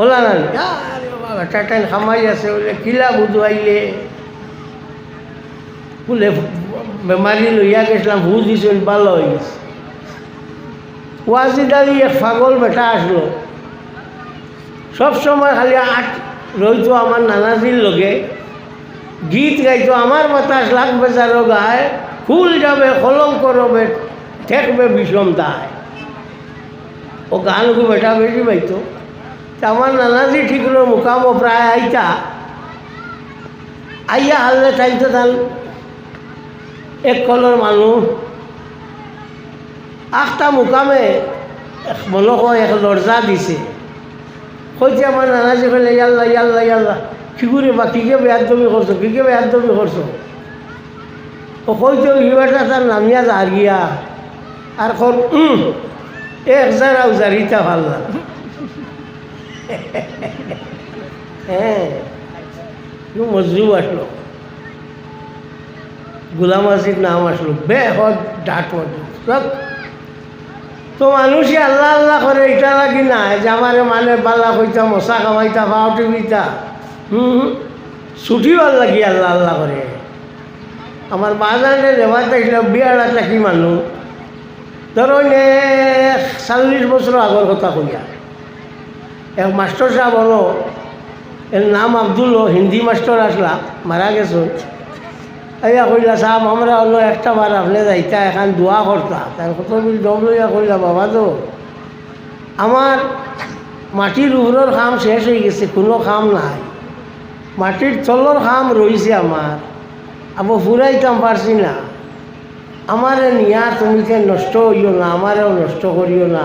OLA না time খামাই আছে বলে, কিলা বুধবাইলে বলে বেমারি লইয়া গেছিলাম, ভুজ দিছিল ভালো হয়ে গেছে। ওয়াজি দাঁড়ি এক পাগল বেটা আসলো সব সময় খালি আট রইতো আমার নানাজির লগে, গীত গাইতো আমার বাতাস লাগবে যারো গায়, ফুল যাবে কলঙ্ক রবে ঠেকবে, বিষম দায়। ও গানগু বেটা বেশি পাইতো। নানাজি ঠিক হলো মুকামো প্রায় আইতা। আইয়া হারলে চাইতো তাল, এক কলর মানুষ আখটা মুকামে মনে এক দরজা দিছে। কইছে আমার নানাজি কইলে, ইয়াল্লা ইয়াল্লা ইয়াল্লা করে বা কিকে বেয়ার দমি করছ কিকে বেয়ার দমি করছ? ও কইতে ইবাটা তার নামিয়া যার গিয়া। আর কর এক জারা উজারিতা ভালো না হ্যাঁ মজরুব আসলো। গুলাম আসির নাম আসলো বে হদ ডাট মজরুব তো মানুষই আল্লাহ আল্লাহ করে এটা লাগি না যে আমার মানে বাল্লা কইতা, মশা কামাইতা পাও টিভিতা হুম ছুটি ভালো লাগি আল্লাহ আল্লাহ করে। আমার বাজারে লেবার দেখলে বিয়ার একটা কি মানুষ ধরো চাল্লিশ বছর আগর কথা কইয়া। এক মাস্টার সাহেব হলো এর নাম আব্দুল হিন্দি মাস্টার আসলা মারা গেছ। এইয়া কইলা সাহেব আমরা হলো একটা বার আপনি যাইতা এখন দোয়া করতা তার কত বিল দম লইয়া কইলা বাবা তো আমার মাটির উপরের কাম শেষ হয়ে গেছে, কোনো কাম নাই। মাটির তলর কাম রয়েছে আমার আবার ফুরাইতাম পারছি না। আমারে নিয়া তুমি নষ্ট হইও না আমারেও নষ্ট করিও না।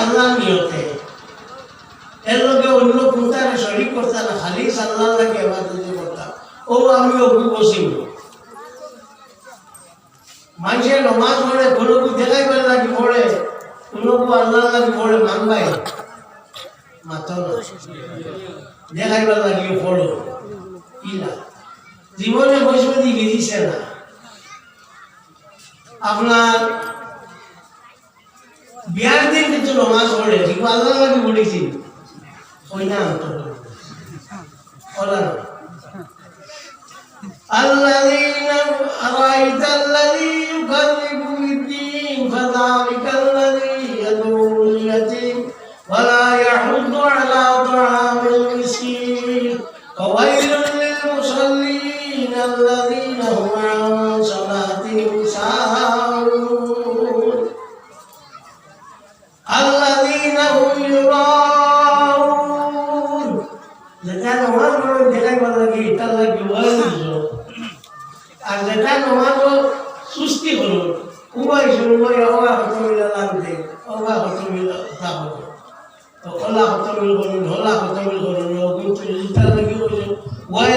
আল্লাহ নিয়তে। এর লগে অন্য কোনটারে শরীক করতে না খালিস আল্লাহ লাগে এবাদত করতাম ও, আমি অভি বসিব মানুষের নমাজ পড়ে, কোনো কু দেখাইবার লাগি পড়ে, কোনো আল্লাহ লাগি পড়ে, মানবাই। মাথা দেখাইবার লাগি পড়ো। কি জীবনে বসবে না। আপনার বিয়ার দিন কিন্তু নমাজ পড়ে ঠিক আল্লাহ লাগে পড়েছি ওই না ওলা না الذين أرأيت الذي يكذب بالدين فذلك الذي يدعو اليتيم ولا يحض على طعام المسكين فويل للمصلين الذين هم الذين هم يراءون যেটা নমাজ পড়ো যেটাই ভালো লাগে এটা লাগে ওয়াজিব আর যেটা নমাজ সুস্থি হলো উভয় শুনবো অবা হত মিলা লাগবে অবা হত মিলা তা হলো তো কলা হত মিল করুন ঢোলা হত মিল করুন কিন্তু যেটা লাগে ওই